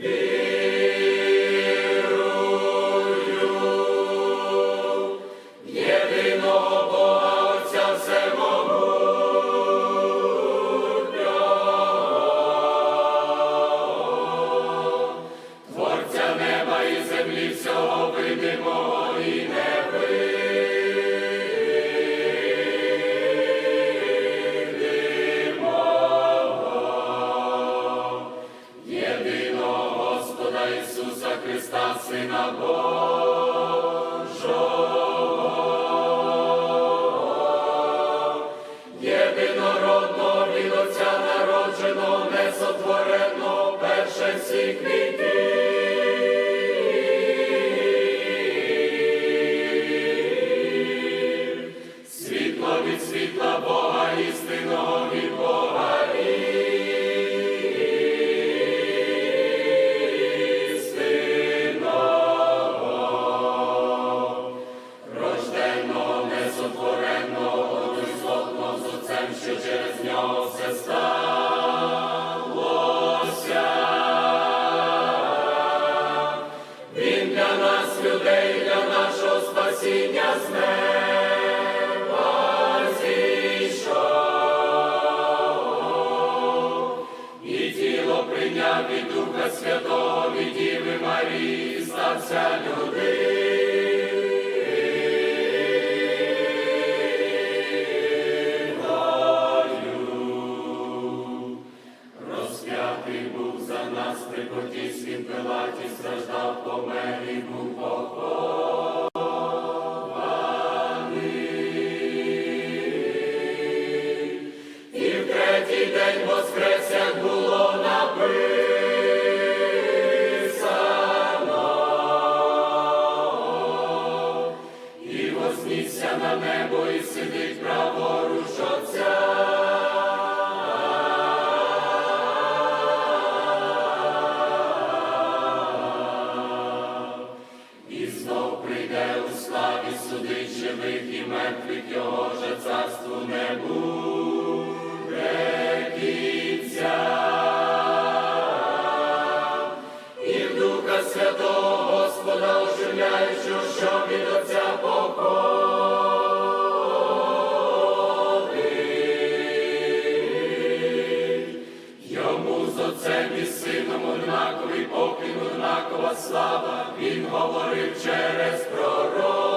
Yeah. Єдинородного від Отця народженого, несотвореного, перше всіх віків. Прийняв від Духа Святого, від Діви Марії, стався людиною. Розп'ятий був за нас, при поті свін пилаті, страждав, помер і був похований. Сидить праворуч Отця. І знов прийде у славі судить живих і мертвих, його же царству не буде слава, Він говорив через пророків.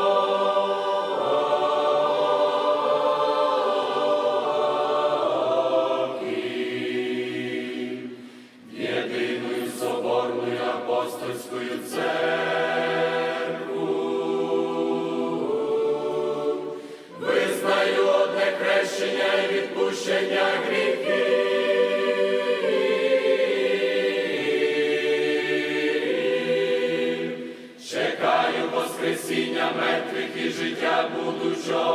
Єдиною соборною апостольською церкву. Визнаю одне хрещення і відпущення гріхів. Воскресіння мертвих і життя будучого.